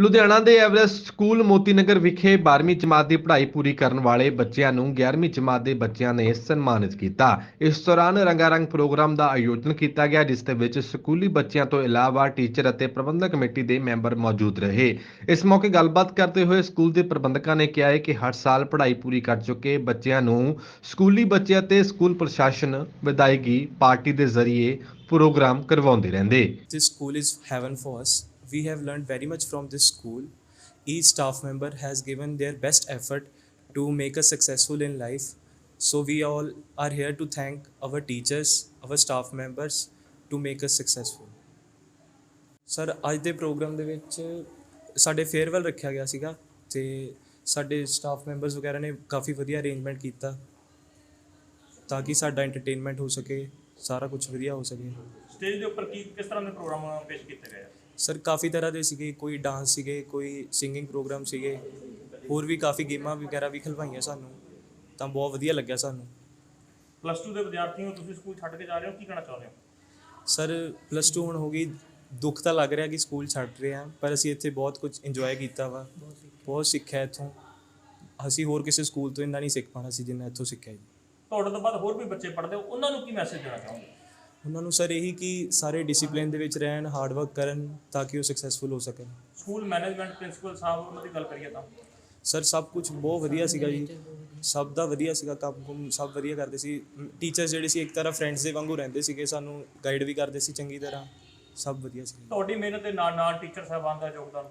ਲੁਧਿਆਣਾ ਦੇ Everest school Moti Nagar ਵਿਖੇ 12ਵੀਂ ਜਮਾਤ ਦੀ ਪੜ੍ਹਾਈ ਪੂਰੀ ਕਰਨ ਵਾਲੇ ਬੱਚਿਆਂ ਨੂੰ 11ਵੀਂ ਜਮਾਤ ਦੇ ਬੱਚਿਆਂ ਨੇ ਸਨਮਾਨਿਤ ਕੀਤਾ। ਇਸ ਦੌਰਾਨ ਰੰਗਾਰੰਗ ਪ੍ਰੋਗਰਾਮ ਦਾ ਆਯੋਜਨ ਕੀਤਾ ਗਿਆ, ਜਿਸ ਦੇ ਵਿੱਚ ਸਕੂਲੀ ਬੱਚਿਆਂ ਤੋਂ ਇਲਾਵਾ ਟੀਚਰ ਅਤੇ ਪ੍ਰਬੰਧਕ ਕਮੇਟੀ ਦੇ ਮੈਂਬਰ ਮੌਜੂਦ ਰਹੇ। ਇਸ ਮੌਕੇ ਗੱਲਬਾਤ ਕਰਦੇ ਹੋਏ ਸਕੂਲ ਦੇ ਪ੍ਰਬੰਧਕਾਂ ਨੇ ਕਿਹਾ ਹੈ ਕਿ ਹਰ ਸਾਲ ਪੜ੍ਹਾਈ ਪੂਰੀ ਕਰ ਚੁੱਕੇ ਬੱਚਿਆਂ ਨੂੰ ਸਕੂਲੀ ਬੱਚੇ ਅਤੇ ਸਕੂਲ ਪ੍ਰਸ਼ਾਸਨ ਵਿਦਾਇਗੀ ਪਾਰਟੀ ਦੇ ਜ਼ਰੀਏ ਪ੍ਰੋਗਰਾਮ ਕਰਵਾਉਂਦੇ ਰਹਿੰਦੇ। This school is heaven for us. We have learned very much from this school. Each staff member has given their best effort to make us successful in life. So we all are here to thank our teachers, our staff members to make us successful. Sir ਅੱਜ ਦੇ programme ਦੇ ਵਿੱਚ ਸਾਡੇ farewell ਰੱਖਿਆ ਗਿਆ ਸੀਗਾ ਤੇ ਸਾਡੇ ਸਟਾਫ ਮੈਂਬਰਸ ਵਗੈਰਾ ਨੇ ਕਾਫੀ ਵਧੀਆ ਅਰੇਂਜਮੈਂਟ ਕੀਤਾ ਤਾਂ ਕਿ ਸਾਡਾ ਐਂਟਰਟੇਨਮੈਂਟ ਹੋ ਸਕੇ ਸਾਰਾ ਕੁਝ ਵਧੀਆ ਹੋ ਸਕੇ ਸਟੇਜ ਦੇ ਉੱਪਰ ਕੀ ਕਿਸ ਤਰ੍ਹਾਂ ਦੇ ਪ੍ਰੋਗਰਾਮ ਪੇਸ਼ ਕੀਤੇ ਗਏ ਆ ਸਰ ਕਾਫੀ ਤਰ੍ਹਾਂ ਦੇ ਸੀਗੇ ਕੋਈ ਡਾਂਸ ਸੀਗੇ ਕੋਈ ਸਿੰਗਿੰਗ ਪ੍ਰੋਗਰਾਮ ਸੀਗੇ ਹੋਰ ਵੀ ਕਾਫੀ ਗੇਮਾਂ ਵਗੈਰਾ ਵੀ ਖਿਲਵਾਈਆਂ ਸਾਨੂੰ ਤਾਂ ਬਹੁਤ ਵਧੀਆ ਲੱਗਿਆ ਸਾਨੂੰ। ਪਲੱਸ 2 ਦੇ ਵਿਦਿਆਰਥੀ ਹੋ ਤੁਸੀਂ ਸਕੂਲ ਛੱਡ ਕੇ ਜਾ ਰਹੇ ਹੋ ਕੀ ਕਹਿਣਾ ਚਾਹੁੰਦੇ ਹੋ? ਸਰ ਪਲੱਸ 2 ਹੁਣ ਹੋ ਗਈ ਦੁੱਖ ਤਾਂ ਲੱਗ ਰਿਹਾ ਕਿ ਸਕੂਲ ਛੱਡ ਰਹੇ ਆ ਪਰ ਅਸੀਂ ਇੱਥੇ ਬਹੁਤ ਕੁਝ ਇੰਜੋਏ ਕੀਤਾ ਵਾ। ਬਹੁਤ ਸਿੱਖਿਆ ਇੱਥੋਂ। ਅਸੀਂ ਹੋਰ ਕਿਸੇ ਸਕੂਲ ਤੋਂ ਇੰਨਾ ਨਹੀਂ ਸਿੱਖ ਪਾਣਾ ਸੀ ਜਿੰਨਾ ਇੱਥੋਂ ਸਿੱਖਿਆ ਜੀ। ਤੁਹਾਡੇ ਤੋਂ ਬਾਅਦ ਹੋਰ ਵੀ ਬੱਚੇ ਪੜ੍ਹਦੇ ਹੋ ਉਹਨਾਂ ਨੂੰ ਕੀ ਮੈਸੇਜ ਦੇਣਾ ਚਾਹੋਗੇ? ਉਹਨਾਂ ਨੂੰ ਸਰ ਇਹੀ ਕਿ ਸਾਰੇ ਡਿਸਪਲਿਨ ਦੇ ਵਿੱਚ ਰਹਿਣ ਹਾਰਡ ਵਰਕ ਕਰਨ ਤਾਂ ਕਿ ਉਹ ਸਕਸੈਸਫੁਲ ਹੋ ਸਕਣ। ਸਕੂਲ ਮੈਨੇਜਮੈਂਟ ਪ੍ਰਿੰਸੀਪਲ ਸਾਹਿਬ ਉਹਨਾਂ ਦੀ ਗੱਲ ਕਰੀਏ ਤਾਂ? ਸਰ ਸਭ ਕੁਝ ਬਹੁਤ ਵਧੀਆ ਸੀਗਾ ਜੀ। ਸਭ ਦਾ ਵਧੀਆ ਸੀਗਾ ਕੰਮ ਕੁਮ ਸਭ ਵਧੀਆ ਕਰਦੇ ਸੀ। ਟੀਚਰਸ ਜਿਹੜੇ ਸੀ ਇੱਕ ਤਰ੍ਹਾਂ ਫਰੈਂਡਸ ਦੇ ਵਾਂਗੂ ਰਹਿੰਦੇ ਸੀਗੇ ਸਾਨੂੰ ਗਾਈਡ ਵੀ ਕਰਦੇ ਸੀ ਚੰਗੀ ਤਰ੍ਹਾਂ। ਸਭ ਵਧੀਆ ਸੀ ਤੁਹਾਡੀ ਮਿਹਨਤ ਦੇ ਨਾਲ ਨਾਲ ਟੀਚਰ ਸਾਹਿਬਾਨ ਦਾ ਯੋਗਦਾਨ?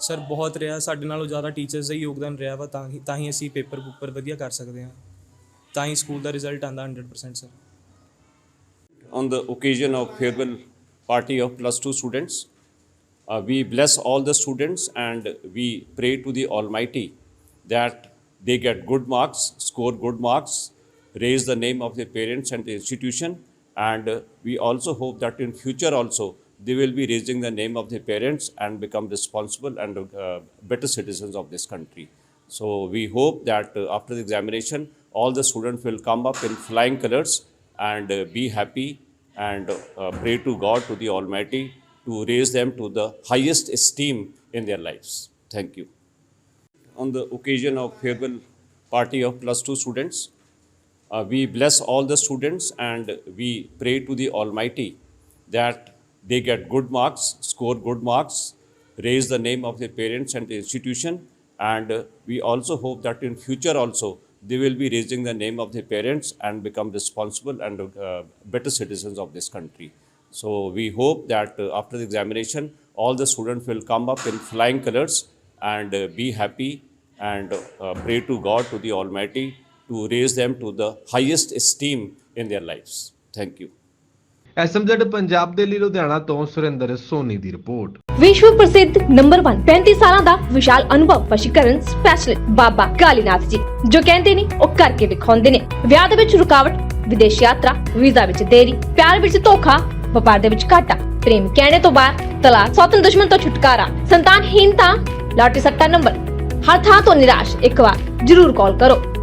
ਸਰ ਬਹੁਤ ਰਿਹਾ। ਸਾਡੇ ਨਾਲੋਂ ਜ਼ਿਆਦਾ ਟੀਚਰਸ ਦਾ ਹੀ ਯੋਗਦਾਨ ਰਿਹਾ ਵਾ ਤਾਂ ਹੀ ਤਾਂ ਹੀ ਅਸੀਂ ਪੇਪਰ ਉੱਪਰ ਵਧੀਆ ਕਰ ਸਕਦੇ ਹਾਂ। ਤਾਂ ਹੀ ਸਕੂਲ ਦਾ ਰਿਜ਼ਲਟ ਆਂਦਾ 100% sir on the occasion of farewell party of plus 2 students. Uh, we bless all the students and we pray to the Almighty that they get good marks, score good marks, raise the name of their parents and the institution, and uh, we also hope that in future also they will be raising the name of their parents and become responsible and uh, better citizens of this country. So we hope that uh, after the examination, all the students will come up in flying colors and uh, be happy and uh, pray to God, to the Almighty, to raise them to the highest esteem in their lives. Thank you. On the occasion of farewell party of plus two students, uh, we bless all the students and we pray to the Almighty that they get good marks, score good marks, raise the name of their parents and the institution, and uh, we also hope that in future also they will be raising the name of their parents and become responsible and uh, better citizens of this country. So we hope that uh, after the examination, all the students will come up in flying colors and uh, be happy and uh, pray to God, to the Almighty, to raise them to the highest esteem in their lives. Thank you. SMZ Punjab ਦੇ ਲਈ ਲੁਧਿਆਣਾ ਤੋਂ ਸੁਰਿੰਦਰ ਸੋਨੀ ਦੀ report. ਵਿਸ਼ਵ ਪ੍ਰਸਿੱਧ number 1 35 ਸਾਲਾਂ ਦਾ ਵਿਸ਼ਾਲ ਅਨੁਭਵ ਵਸ਼ੀਕਰਨ specialist ਬਾਬਾ ਕਾਲੀਨਾਥ ਜੀ, ਜੋ ਕਹਿੰਦੇ ਨੇ ਉਹ ਕਰਕੇ ਵਿਖਾਉਂਦੇ ਨੇ। ਵਿਆਹ ਦੇ ਵਿੱਚ ਰੁਕਾਵਟ, ਵਿਦੇਸ਼ ਯਾਤਰਾ, ਵੀਜ਼ਾ ਵਿੱਚ ਦੇਰੀ, ਪਿਆਰ ਵਿੱਚ ਧੋਖਾ, ਵਪਾਰ ਦੇ ਵਿੱਚ ਘਾਟਾ, ਪ੍ਰੇਮ ਕਹਿਣੇ ਤੋਂ ਬਾਅਦ ਤਲਾਕ ਸੌਤਨ ਦੁਸ਼ਮਣ ਤੋਂ ਛੁਟਕਾਰਾ ਸੰਤਾਨਹੀਨਤਾ ਲਾਟਰੀ ਸੱਟਾ ਨੰਬਰ। ਹਰ ਥਾਂ ਤੋਂ ਨਿਰਾਸ਼, ਇੱਕ ਵਾਰ ਜ਼ਰੂਰ ਕਾਲ ਕਰੋ।